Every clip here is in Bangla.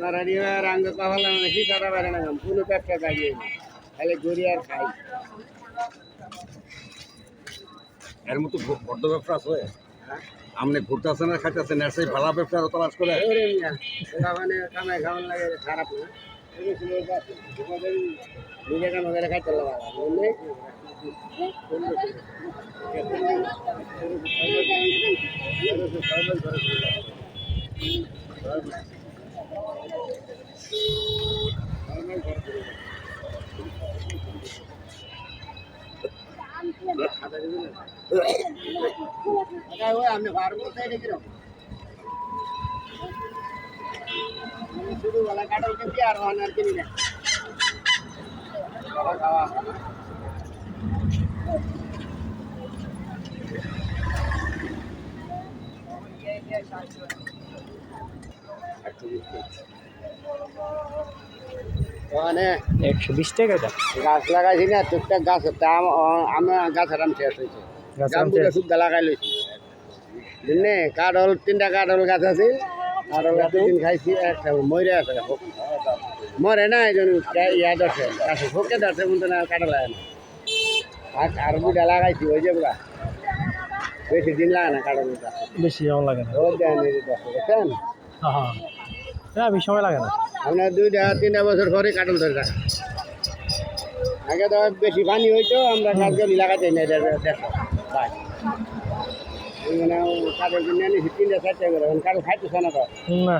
নারায়ণী রাঙ্গ কাহলা নাকি তারা বেড়ে না কোনো ব্যবসা চাইয়ে খালি ঘুরি আর খাই এর মতো বড্ড ব্যবসা আছে আপনি ঘুরতেছেন আর খাইতেছেন এর সেই ভালো ব্যবসা আরও তালাশ করে মানে কামাই খাওয়ান লাগে খারাপ না নিজে কাম করে খাইতে লাগা বুঝলে আমি পারব তাই দেখি শুধু গলা কাটাল কিনছি আর আর কিনি না খাওয়া খাওয়া ওখানে একশো বিশ টাকা এটা গাছ লাগাইছি না টুকটাক গাছ দাম আমার গাছের দাম শেষ হয়েছে। শুদ্ধ লাগাই লইছি। বুঝলে? কাঠল তিনটা কাঠল গাছ আছে। কাঠল গাছ দিন খাইছি একটা মরে আছে মরে না এই জন্য ইয়া ধরছে। গাছে ফোকে ধরছে কিন্তু না কাটা লাগে না। আর আর বুটা লাগাইছি ওই যে বুড়া বেশি দিন লাগে না কাঠল বেশি লাগে না। রোদ দেয় না এই যে ধরছে দেখছেন? হ্যাঁ। হ্যাঁ বেশি সময় লাগে না। আপনার দুইটা তিনটা বছর পরে কাটল ধরে রাখা আগে তো বেশি পানি হইতো আমরা গাছগুলি লাগাতে না দেখো। ভাই এই মানে না না।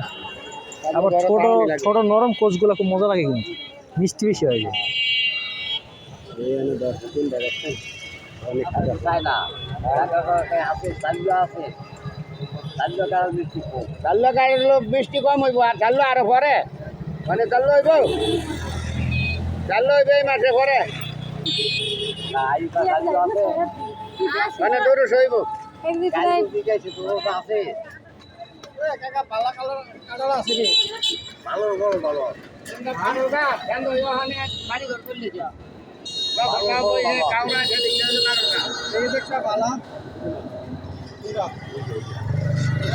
আবার ছোট ছোট নরম কোচগুলো খুব মজা লাগে কিন্তু। মিষ্টি বেশি হয়। না। চাল্য কারণ বৃষ্টি কম হইব আর চাল্য আরও পরে মানে চাল্য হইব চাল্য হইব এই মাসে পরে মানে সইব আছে ভালো ভালো বাড়ি ঘর করলি কাউরা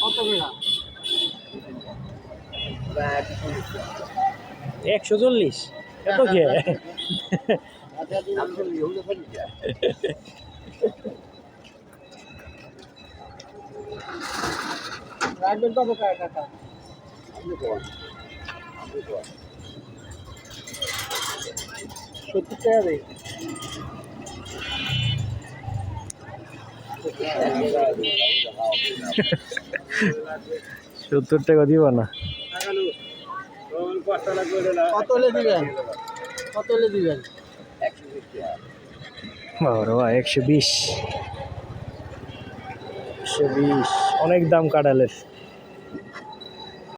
কত একশো চল্লিশ। এত খেয়ে রাখবেন কত টাকা? সত্তর টাকা দেয়। সত্তর টাকা দিব না? দিবেন? দিবেন? বাবা একশো বিশ। একশো বিশ। অনেক দাম কাঁঠালের